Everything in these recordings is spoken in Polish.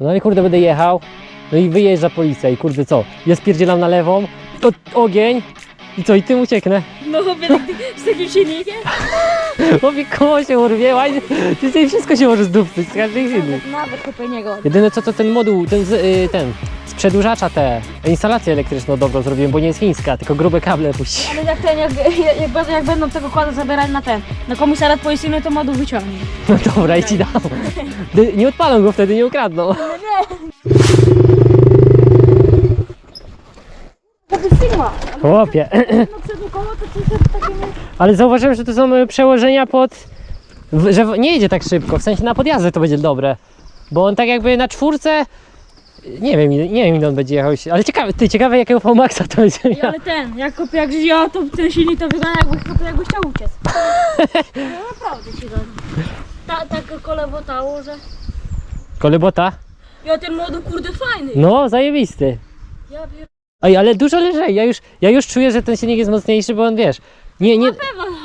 No i kurde będę jechał. No i wyjeżdża policja i kurde co? Ja spierdzielam na lewą, to ogień i co? I tym ucieknę. No ty- z takim silnikiem? Mówię, koło się urwie, ładnie. Tutaj wszystko się może zdupcyć z każdej chwili. Nawet, nawet chłopie nie godzi. Jedyne co to ten moduł, ten, z, y, ten z przedłużacza te instalację elektryczną dobrą zrobiłem, bo nie jest chińska, tylko grube kable puści. Ale jak ten, jak, jak, jak, będą- jak będą tego kłada zabierać na ten, na komisariat policyjny, to moduł wyciągnie. No dobra, i ci dam. Ty- Nie odpalą go wtedy, nie ukradną. Chłopie. Przed koło to coś jest takie nie... Ale zauważyłem, że to są y, przełożenia pod... w- że w- nie jedzie tak szybko, w sensie na podjazdy to będzie dobre. Bo on tak jakby na czwórce... Nie wiem, ile- nie wiem ile on będzie jechał, ale ciekawe, ty, ciekawe jakiego V-Maxa to będzie miał. ale ten, jak kopie, jak ja, to ten silnik to wygląda jakby, kopie, jakby chciał uciec. No naprawdę ci gadam. Ta, tak kolebotało, że... Kolebota? Ja ten moduł kurde fajny. No, zajebisty. Ja pier... Ej, ale dużo lżej, ja już, ja już czuję, że ten silnik jest mocniejszy, bo on wiesz... Nie, nie,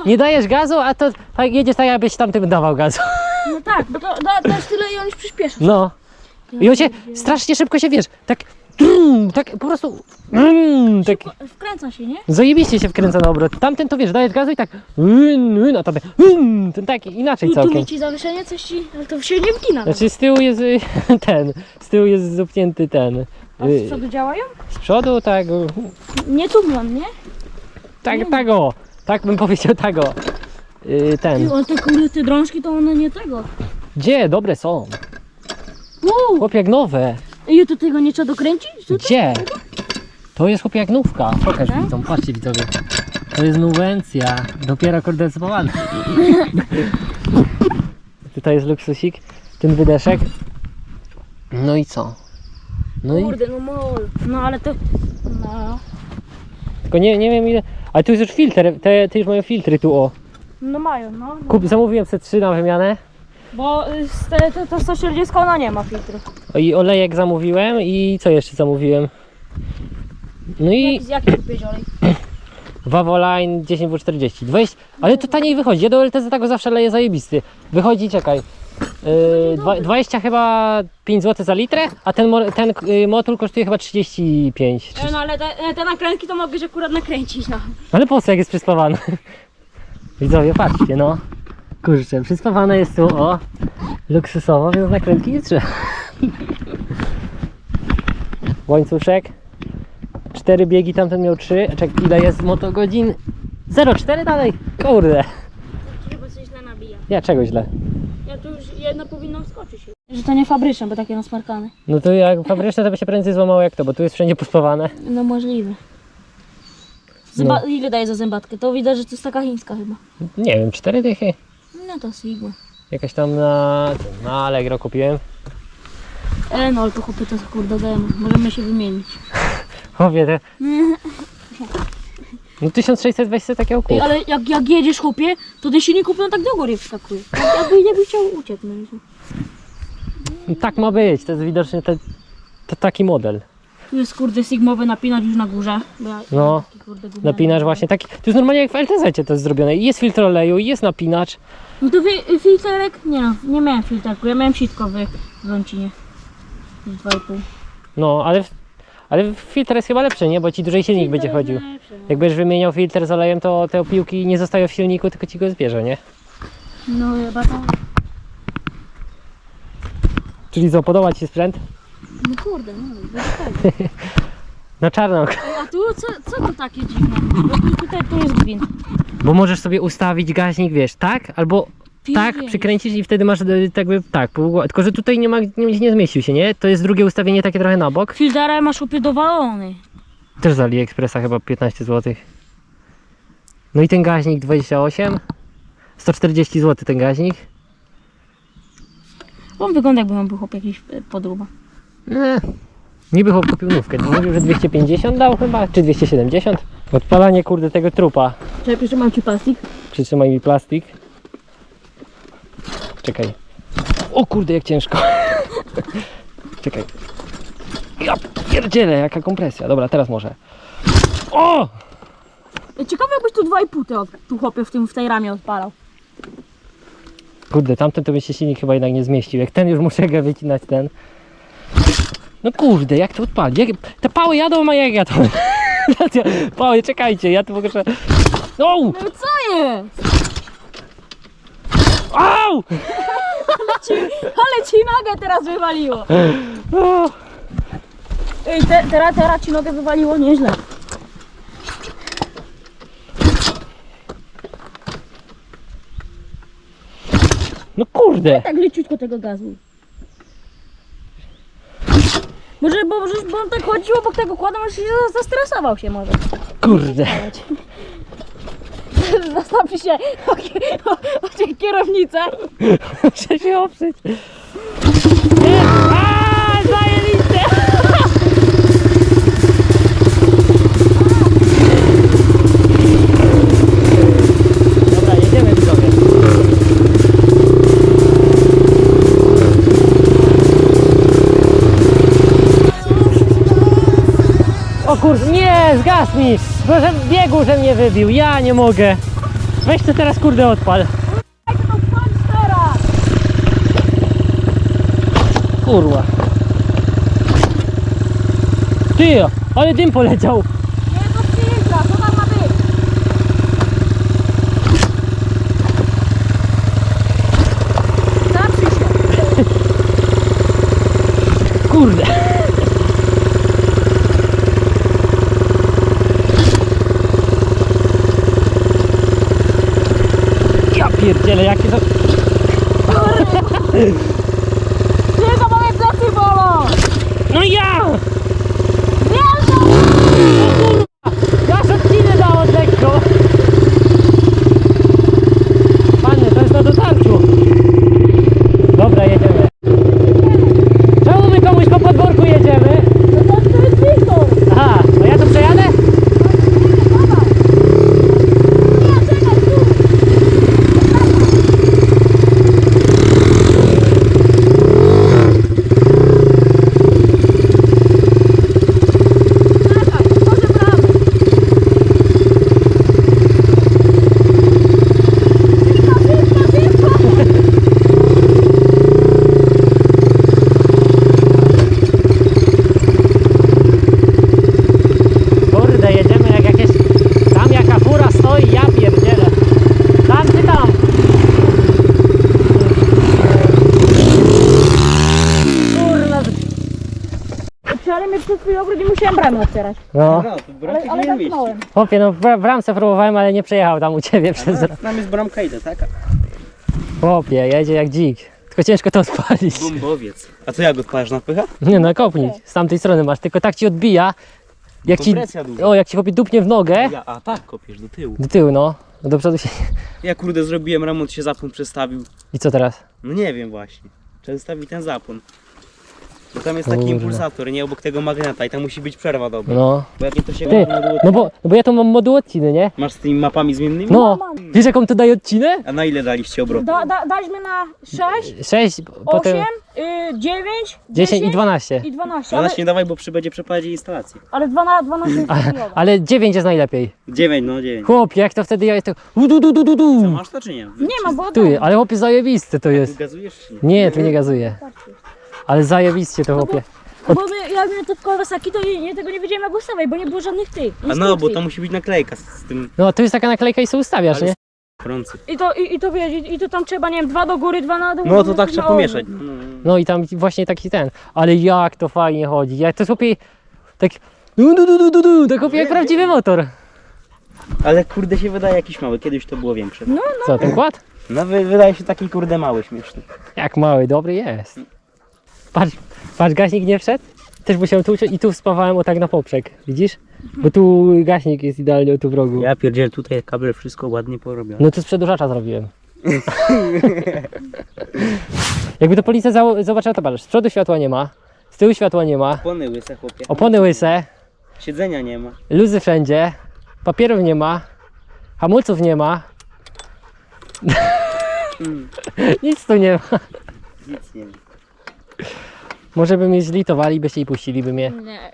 nie dajesz gazu, a to tak jedziesz tak jakbyś tamtym dawał gazu. No tak, bo to da, dasz tyle i on już przyspiesza. No. I on się strasznie szybko się wiesz, tak, trum, tak po prostu, mm, tak Wkręca się, nie? zajebiście się wkręca na obrot. Tamten to wiesz, dajesz gazu i tak, mm, a tamten, ten tak inaczej Tu, tu całkiem. ci zawieszenie coś ci, ale to się nie wgina. Znaczy z tyłu jest y, ten, z tyłu jest zupnięty ten. A z y, przodu działają? Z przodu tak, y, Nie tublan, nie? tak, tak o, tak bym powiedział tak o. Y, Ty, Ten, ale te kurde, te drążki to one nie tego. gdzie? Dobre są. Wow! Chłop jak nowe. I to tego nie trzeba dokręcić? To? Gdzie? To jest chłop jak nówka. Pokaż Tak? widzom, patrzcie widzowie. To jest nuwencja. Dopiero kondensowana. Tutaj jest luksusik. Ten wydeszek. No i co? No i Kurde, no mol. No ale to... No, tylko nie, nie wiem ile. Ale tu jest już filtr. Te, te już mają filtry tu o. no mają, no. no. Kup, zamówiłem sobie trzy na wymianę. Bo y, te, to 140 ona nie ma filtru. I olejek zamówiłem i co jeszcze zamówiłem? No i Jaki, jaki kupiłeś olej? Vavoline 10W40. 20, ale to taniej wychodzi. Ja do LTZ tego zawsze leję zajebisty. Wychodzi, czekaj. Yy, dwa- 20 chyba 5 zł za litrę, a ten, mo- ten yy, motul kosztuje chyba 35. Czy, E, no ale te, e, te nakrętki to mogę akurat nakręcić, no. ale po co jak jest przyspawany? Widzowie, patrzcie no. Kurczę, przyspawane jest tu, o, luksusowo, więc nakrętki nie trzeba. Łańcuszek. Cztery biegi, tamten miał 3. Czek, ile jest motogodzin? 0,4 dalej? Kurde. Chyba coś źle nabija. Ja czego źle? Ja tu już jedna powinna wskoczyć. Że to nie fabryczne, bo takie nasmarkane. No to jak fabryczne to by się prędzej złamało jak to, bo tu jest wszędzie pospawane. No możliwe. Zęba- Ile daje za zębatkę? To widać, że to jest taka chińska chyba. Nie wiem, cztery dychy. No to Sigma. Jakaś tam na, na Allegro kupiłem. E no ale to chłopie to kurde demo. Możemy się wymienić. Chłopie, te... No 1600 weź sobie takiego Ej, kup. ale jak, jak jedziesz chłopie, to ten silnik kupią tak do góry wskakuje. Jak- Jakby, jakby chciał ucieknąć. Tak ma być, to jest widocznie te, to taki model. Tu jest kurde sigmowy napinacz już na górze. Bo ja, No, taki, kurde, gówniany. Napinasz właśnie taki. To jest normalnie jak w LTZ to jest zrobione. I Jest filtr oleju, i jest napinacz. No to wy, filterek? Nie no, nie miałem filterku. Ja miałem sitkowy w Lącinie. Z 2,5. No, ale, ale filtr jest chyba lepszy, nie? Bo ci dłużej silnik będzie chodził. Jak będziesz wymieniał filtr z olejem, to te piłki nie zostają w silniku, tylko ci go zbierze, nie? No chyba to. Czyli co, podoba ci się sprzęt? No kurde, no tego. Na czarno. Ej, A tu co, co to takie dziwne? Bo tu, tutaj tu jest gwint. Bo możesz sobie ustawić gaźnik, wiesz, tak? Albo tak, Pierdzielisz. przykręcić i wtedy masz e, tak jakby tak, pół- tylko że tutaj nie ma, nie, nie zmieścił się, nie? To jest drugie ustawienie takie trochę na bok. Filtera masz chłopie dowalony. Też z AliExpressa chyba 15 zł. No i ten gaźnik 28. 140 zł ten gaźnik. On wygląda jakby on był chłop jakiś e, podruba. Nie. Niby chłop kupił nówkę. Mówił, że 250 dał chyba, czy 270. Odpalanie kurde tego trupa. Czekaj, przytrzymam ci plastik. Przytrzymaj mi plastik. Czekaj. O kurde, jak ciężko. Czekaj. Ja pierdzielę, jaka kompresja. Dobra, teraz może. O! Ciekawe jakbyś tu 2,5 ty od- tu chłopie w, tym, w tej ramie odpalał. Kurde, tamten to by się silnik chyba jednak nie zmieścił. Jak ten już muszę go wycinać ten. No kurde, jak to odpalić? Jak, te pały jadą, a jak jadą? pały, czekajcie, ja tu mogę... No! No co jest? Au! Ale ci nogę teraz wywaliło. O! Ej, te, teraz, teraz ci nogę wywaliło nieźle. No kurde! Tak leciutko tego gazu. Może, bo, może, bo on tak chodził obok tego kładu, może się zastresował się może. Kurde! Zastawi się o, o, o tę kierownicę. Muszę się oprzeć. Zgasł mi! Proszę, biegu, że mnie wybił, ja nie mogę. Weź to teraz kurde odpal. Kurwa. Ty, ale dym poleciał. Nie, to przyjeżdża, co tam ma być? Zaprzyj się. Kurde. Ja pierdzielę, jakie to... Tylko moje plecy bolą. No ja! Wjeżdża! Gasz odcinę dał od lekko. Panie, to jest na dotarciu. Dobra, jedziemy. Czemu my komuś po podwórku jedziemy? No to to jest Wiktor. Aha, a ja tu przejadę? Nie, czekaj, tu. Czekaj, może prawo. Szybko, szybko, szybko. Kurde, jedziemy jak jakieś... Tam jaka fura stoi, ja pierdzielę. Tam czy tam? Kurna. Ale mnie przez chwilę ogród nie musiałem bramy otwierać. No, Ale, ale zamknąłem. chłopie, no w, w ramce próbowałem, ale nie przejechał tam u ciebie przez... ra- Tam jest bramka idę, taka. Chłopie, jedzie jak dzik. Tylko ciężko to odpalić. Bombowiec. A co jak odpalasz na pycha? Nie no, kopnij. Z tamtej strony masz, tylko tak ci odbija. Jak To ci... presja duża. O, jak ci chłopie dupnie w nogę. Ja, a tak, kopiesz do tyłu. Do tyłu, no. Do przodu się... Ja kurde zrobiłem remont, się zapłon przestawił. I co teraz? No nie wiem właśnie. Trzeba zostawić ten zapłon. Bo tam jest taki Kurde. impulsator, nie obok tego magneta i tam musi być przerwa dobra. No. Bo jak nie to się Ty, no bo, no bo ja tu mam moduł odciny, nie? Masz z tymi mapami zmiennymi? No. Wiesz jaką to daje odcinę? A na ile daliście obrotu? Da, da, daliśmy na 6, 6, 8, potem y, 9, 10 i 12. i 12. Ale, 12 nie dawaj, bo przybędzie przeprowadzić instalację. ale 12, 12 jest chujowe. Ale 9 jest najlepiej. 9, no 9. Chłopie, jak to wtedy ja jestem... U, du, du, du, du, Co, du. masz to czy nie? Nie ma, bo Tu, ale chłopie zajebiste to jest. gazujesz czy nie? Nie, tu nie gazuje. Ale zajebiście to chłopie. Bo my, jak miałem te kolesaki, to nie, nie, tego nie wiedziałem jak ustawiać, bo nie było żadnych tych. A no, bo instrukcji. to musi być naklejka z, z tym No, tu jest taka naklejka i sobie ustawiasz, Ale nie? I to, i, i to wiesz, i, i to tam trzeba, nie wiem, dwa do góry, dwa na dół. No to tak trzeba pomieszać. No, no, no. No i tam właśnie taki ten. Ale jak to fajnie chodzi. Jak to jest chłopie... Tak... Du, du, du, du, du, du, tak chłopie jak prawdziwy motor. Ale kurde się wydaje jakiś mały, kiedyś to było większe. No, Co, ten kład? No wy, wydaje się taki kurde mały, śmieszny. Jak mały, dobry jest. Patrz, patrz, gaśnik nie wszedł? Też musiałem tu i tu wspawałem o tak na poprzek, widzisz? Bo tu gaśnik jest idealnie tu w rogu. Ja pierdziel tutaj kable wszystko ładnie porobione. No to z przedłużacza zrobiłem. Jakby to policja zobaczyła, to patrz, z przodu światła nie ma, z tyłu światła nie ma, Opony łyse chłopie. opony łyse, Siedzenia nie ma. luzy wszędzie, papierów nie ma, hamulców nie ma, Mm, nic tu nie ma. nic nie ma. Może by mnie zlitowali, by się i puścili by mnie. Nie.